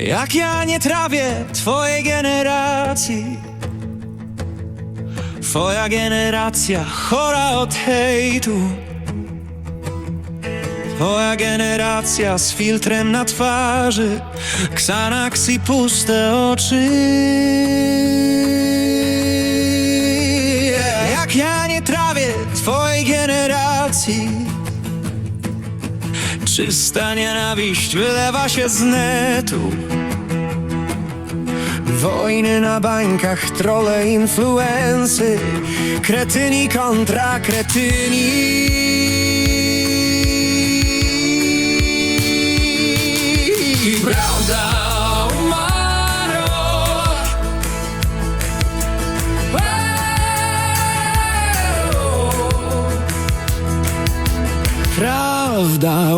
Jak ja nie trawię twojej generacji. Twoja generacja chora od hejtu. Twoja generacja z filtrem na twarzy. Xanax i puste oczy Czysta nienawiść wylewa się z netu. Wojny na bańkach, trole, influensy Kretyni kontra kretyni. Prawda Prawda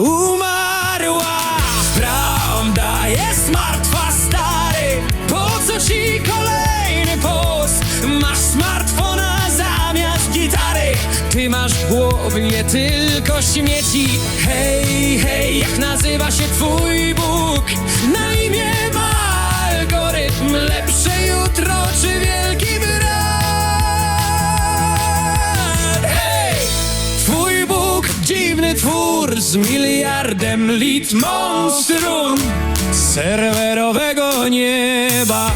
jest martwa, stary Po co ci kolejny post? Masz smartfona zamiast gitary Ty masz w głowie tylko śmieci Hej, hej, jak nazywa się twój Bóg? Na imię ma algorytm Lepsze jutro czy wielki brat? Hej! Twój Bóg, dziwny twór z miliardem lit monstrum serwerowego nieba.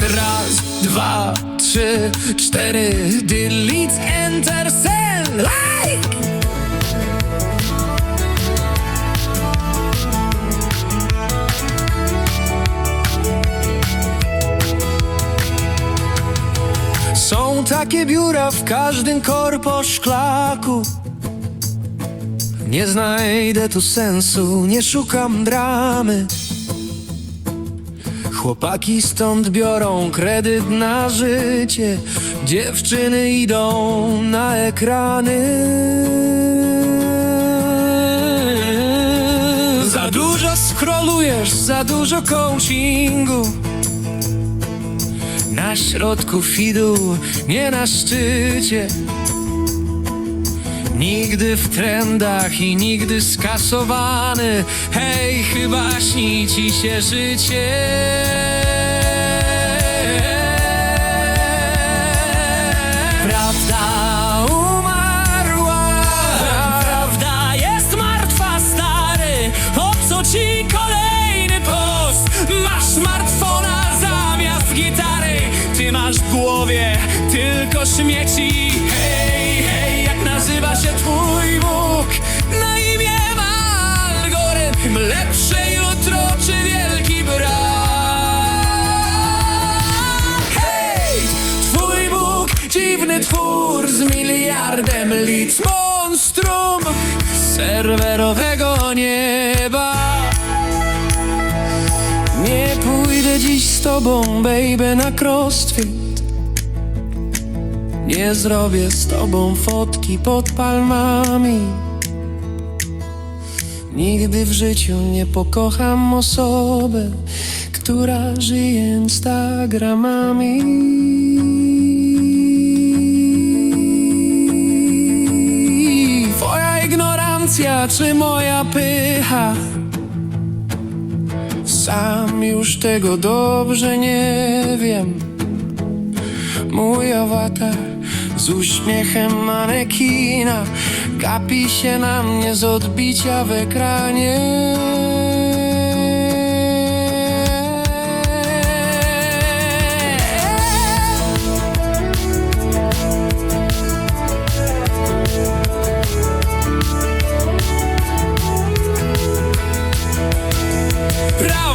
Raz, dwa, trzy, cztery, delete, enter, send, Są takie biura w każdym korpo szklaku Nie znajdę tu sensu, nie szukam dramy. Chłopaki stąd biorą kredyt na życie Dziewczyny idą na ekrany. Za dużo scrollujesz, za dużo coachingu na środku fidu, nie na szczycie. Nigdy w trendach i nigdy skasowany. Hej, chyba śni ci się życie. Prawda miliardem lic Monstrum serwerowego nieba. Nie pójdę dziś z tobą, baby, na crossfit. Nie zrobię z tobą fotki pod palmami. Nigdy w życiu nie pokocham osoby, która żyje Instagramami czy moja pycha sam już tego dobrze nie wiem. Mój awatar z uśmiechem manekina gapi się na mnie z odbicia w ekranie.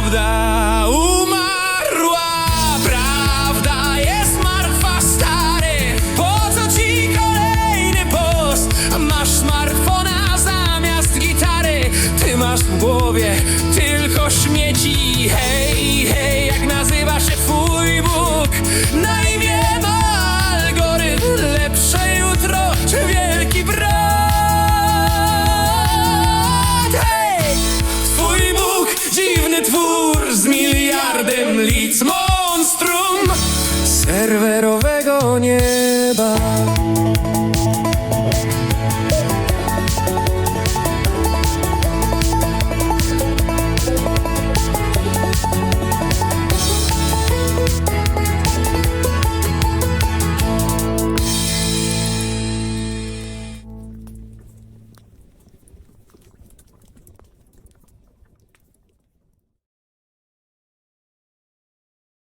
Prawda umarła, prawda jest martwa, stary Po co ci kolejny post? Masz smartfona zamiast gitary Ty masz w głowie tylko śmieci Hej, hej, Wielkim monstrum serwerowego nieba.